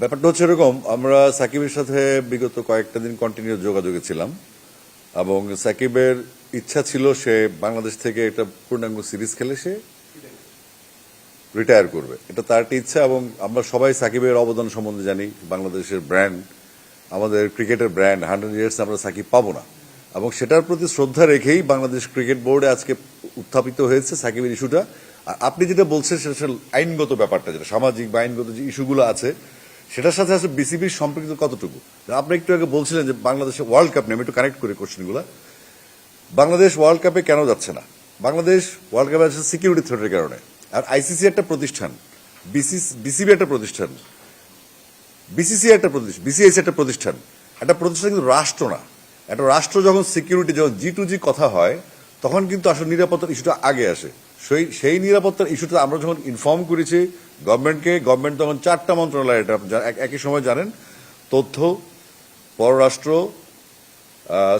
ব্যাপারটা হচ্ছে এরকম, আমরা সাকিবের সাথে বিগত কয়েকটা দিন কন্টিনিউ যোগাযোগে ছিলাম, এবং সাকিবের ইচ্ছা ছিল সে বাংলাদেশ থেকে একটা পূর্ণাঙ্গ সিরিজ খেলে সে রিটায়ার করবে। এটা তার একটা ইচ্ছা, এবং আমরা সবাই সাকিবের অবদান সম্বন্ধে জানি, বাংলাদেশের ব্র্যান্ড আমাদের ক্রিকেটের ব্র্যান্ড হান্ড্রেড ইয়ার্স আমরা সাকিব পাবো না। এবং সেটার প্রতি শ্রদ্ধা রেখেই বাংলাদেশ ক্রিকেট বোর্ডে আজকে উত্থাপিত হয়েছে সাকিবের ইস্যুটা আর আপনি যেটা বলছেন, সেটা আইনগত ব্যাপারটা, যেটা সামাজিক বা আইনগত যে ইস্যুগুলো আছে সেটার সাথে আসলে বিসিবির সম্পর্কিত কতটুকু? আপনি একটু আগে বলছিলেন যে বাংলাদেশে ওয়ার্ল্ড কাপ নিয়ে একটু কানেক্ট করে কোশ্চেনগুলো। বাংলাদেশ ওয়ার্ল্ড কাপে কেন যাচ্ছে না? বাংলাদেশ ওয়ার্ল্ড কাপে আছে সিকিউরিটি থ্রেটের কারণে। আর আইসিসি একটা প্রতিষ্ঠান বিসিবি একটা প্রতিষ্ঠান বিসিসি একটা প্রতিষ্ঠান বিসিএস একটা প্রতিষ্ঠান। একটা প্রতিষ্ঠান কিন্তু রাষ্ট্র না। একটা রাষ্ট্র যখন সিকিউরিটি যখন জি টু জি কথা হয়, তখন কিন্তু আসলে নিরাপত্তার ইস্যুটা আগে আসে। সেই সেই নিরাপত্তার ইস্যুটা আমরা যখন ইনফর্ম করেছি গভর্নমেন্টকে গভর্নমেন্ট তখন চারটা মন্ত্রণালয় এটা এক- একই সময় জানেন। তথ্য, পররাষ্ট্র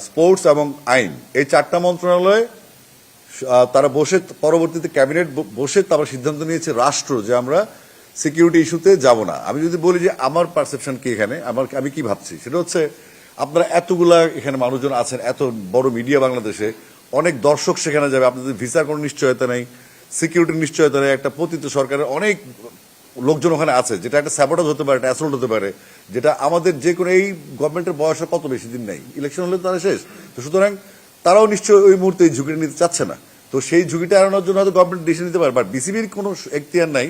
স্পোর্টস এবং আইন। এই চারটা মন্ত্রণালয় তারা বসে পরবর্তীতে ক্যাবিনেট বসে তারা সিদ্ধান্ত নিয়েছে রাষ্ট্র যে আমরা সিকিউরিটি ইস্যুতে যাব না। আমি যদি বলি যে আমার পারসেপশন কি এখানে, আমার, আমি কি ভাবছি? সেটা হচ্ছে আপনারা এতগুলা এখানে মানুষজন আছেন, এত বড় মিডিয়া বাংলাদেশে অনেক দর্শক সেখানে যাবে। আপনাদের ভিসার কোনো নিশ্চয়তা নেই সিকিউরিটির নিশ্চয়তা নেই, একটা পতিত সরকারের অনেক লোকজন ওখানে আছে, যেটা একটা স্যাবোটাজ হতে পারে, একটা অ্যাসল্ট হতে পারে, যেটা আমাদের যে কোনো এই গভর্নমেন্টের বয়স আর কত বেশি দিন নেই। ইলেকশন হলে তারা শেষ। তো সুতরাং তারাও নিশ্চয়ই ওই মুহূর্তে এই ঝুঁকিটা নিতে চাচ্ছে না। তো সেই ঝুঁকিটা এড়ানোর জন্য হয়তো গভর্নমেন্ট ডিসিশন নিতে পারে বাট বিসিবির কোনো এখতিয়ার নাই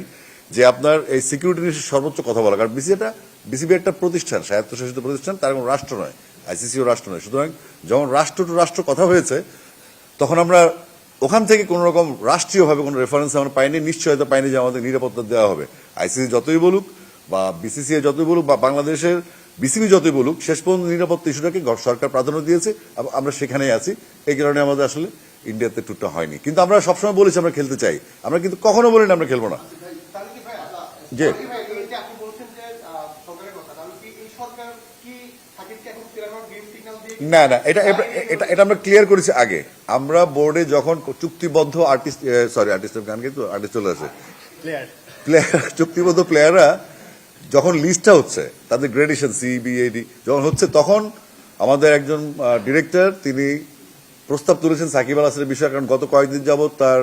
যে আপনার এই সিকিউরিটি নিয়ে সর্বোচ্চ কথা বলা। কারণ বিসিবি একটা বিসিবি একটা প্রতিষ্ঠান, স্বায়ত্তশাসিত প্রতিষ্ঠান, তার কোনো রাষ্ট্র নয়। আইসিসিও রাষ্ট্র নয়। সুতরাং যখন রাষ্ট্র টু রাষ্ট্র কথা হয়েছে তখন আমরা ওখান থেকে কোন রকম রাষ্ট্রীয়ভাবে কোনো রেফারেন্স আমরা পাইনি নিশ্চয়তা পাইনি যে আমাদের নিরাপত্তা দেওয়া হবে। আইসিসি যতই বলুক বা বিসিসিআই যতই বলুক বা বাংলাদেশের বিসিবি যতই বলুক শেষ পর্যন্ত নিরাপত্তা ইস্যুটাকে সরকার প্রাধান্য দিয়েছে আমরা সেখানেই আছি। এই কারণে আমাদের আসলে ইন্ডিয়াতে টুরটা হয়নি। কিন্তু আমরা সবসময় বলেছি আমরা খেলতে চাই। আমরা কিন্তু কখনো বলিনি আমরা খেলব না। যে আপনি বলছেন যে আহ, সরকারের কথা তাহলে কি এই সরকার কি সাকিবকে এখন ফেরানোর গ্রিন সিগন্যাল দিয়ে না না এটা এটা- এটা আমরা ক্লিয়ার করেছি আগে। আমরা বোর্ডে যখন চুক্তিবদ্ধ আর্টিস্ট সরি আর্টিস্টের গান কিন্তু আর্টিস্ট চলে আসে। প্লেয়ার চুক্তিবদ্ধ প্লেয়াররা যখন লিস্টটা হচ্ছে তাদের গ্রেডেশন সিবিএডি যখন হচ্ছে তখন আমাদের একজন ডিরেক্টর তিনি প্রস্তাব তুলেছেন সাকিব আল হাসানের বিষয়ে কারণ গত কয়েকদিন যাবৎ তার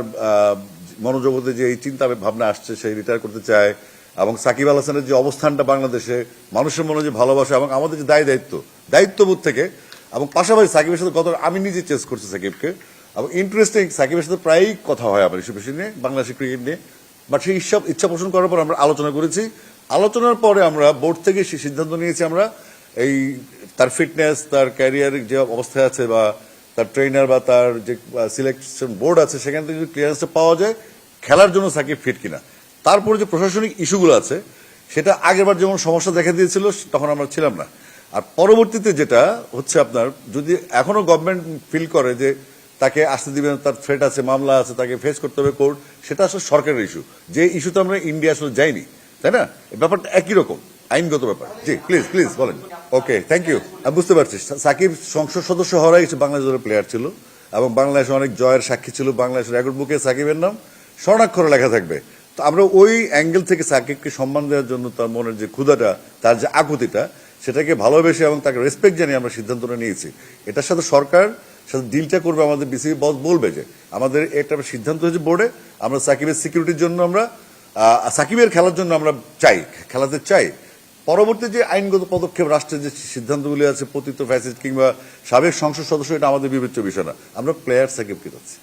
মনোজগতে যে এই চিন্তা ভাবনা আসছে সেই রিটায়ার করতে চায় এবং সাকিব আল হাসানের যে অবস্থানটা বাংলাদেশে মানুষের মনে যে ভালোবাসা এবং আমাদের যে দায় দায়িত্ব দায়িত্ববোধ থেকে এবং পাশাপাশি সাকিবের সাথে গত আমি নিজে চেস করছি সাকিবকে। এবং ইন্টারেস্টিং সাকিবের সাথে প্রায়ই কথা হয় আমার বেশি নিয়ে বাংলাদেশের ক্রিকেট নিয়ে। বাট সেই ইচ্ছা ইচ্ছা পোষণ করার পর আমরা আলোচনা করেছি। আলোচনার পরে আমরা বোর্ড থেকে সেই সিদ্ধান্ত নিয়েছি আমরা এই তার ফিটনেস তার ক্যারিয়ার যে অবস্থায় আছে বা তার ট্রেনার বা তার যে সিলেকশন বোর্ড আছে, সেখান থেকে যদি ক্লিয়ারেন্সটা পাওয়া যায়, খেলার জন্য সাকিব ফিট কিনা। তারপরে যে প্রশাসনিক ইস্যুগুলো আছে, সেটা আগেরবার যেমন সমস্যা দেখা দিয়েছিল, তখন আমরা ছিলাম না। আর পরবর্তীতে যেটা হচ্ছে আপনার, যদি এখনও গভর্নমেন্ট ফিল করে যে তাকে আসতে দিবেন তার থ্রেট আছে, মামলা আছে, তাকে ফেস করতে হবে কোর্ট সেটা আসলে সরকারের ইস্যু যে ইস্যুতে আমরা ইন্ডিয়া আসলে যাইনি, তাই না? ব্যাপারটা একই রকম, আইনগত ব্যাপার। জি প্লিজ প্লিজ বলেন। ওকে থ্যাংক ইউ আমি বুঝতে পারছি সাকিব সংসদ সদস্য হওয়ারই কিছু বাংলাদেশ দলের প্লেয়ার ছিল এবং বাংলাদেশে অনেক জয়ের সাক্ষী ছিল, বাংলাদেশের রেকর্ড বুকে সাকিবের নাম, স্বর্ণাক্ষরে লেখা থাকবে। তো আমরা ওই অ্যাঙ্গেল থেকে সাকিবকে সম্মান দেওয়ার জন্য তার মনের যে ক্ষুধাটা, তার যে আকুতিটা সেটাকে ভালোবেসে এবং তাকে রেসপেক্ট জানিয়ে আমরা সিদ্ধান্তটা নিয়েছি। এটার সাথে সরকার, সাথে ডিলটা করবে আমাদের বিসিবি বস বলবে যে, আমাদের এটা সিদ্ধান্ত হয়েছে বোর্ডে আমরা সাকিবের সিকিউরিটির জন্য আমরা সাকিবের খেলার জন্য আমরা চাই, খেলাতে চাই। পরবর্তী যে আইনগত পদক্ষেপ, রাষ্ট্রের যে সিদ্ধান্তগুলি আছে, পতিত ফ্যাসিস্ট কিংবা সাবেক সংসদ সদস্য, এটা আমাদের বিবেচ্য বিষয় না। আমরা প্লেয়ার সাকিবকে যাচ্ছি